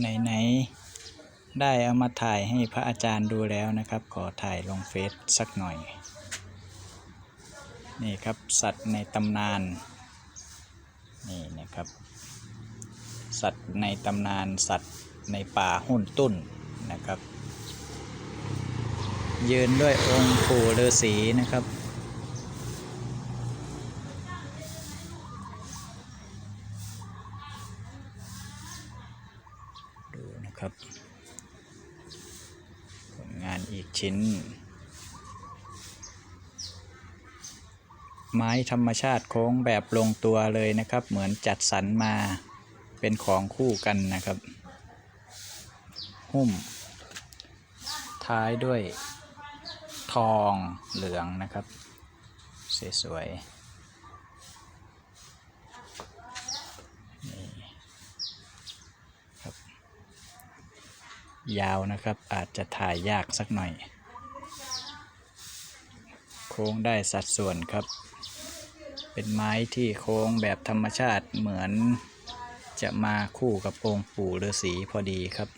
ไหนๆได้เอามาถ่ายให้พระอาจารย์ดูแล้วนะครับ ขอถ่ายลงเฟซสักหน่อย นี่ครับสัตว์ในตำนาน นี่นะครับ สัตว์ในตำนานสัตว์ในป่าหุ่นตุ้นนะครับ ยืนด้วยองค์ปู่ฤาษีนะครับ ครับผลงานอีกชิ้น ไม้ธรรมชาติโค้งแบบลงตัวเลยนะครับ เหมือนจัดสรรมาเป็นของคู่กันนะครับ หุ้ม ท้ายด้วยทองเหลืองนะครับ สวยๆนี่ครับ ยาวนะครับ อาจจะถ่ายยากสักหน่อย โค้งได้สัดส่วนครับ เป็นไม้ที่โค้งแบบธรรมชาติเหมือนจะมาคู่กับองค์ปู่ฤาษีพอดีครับ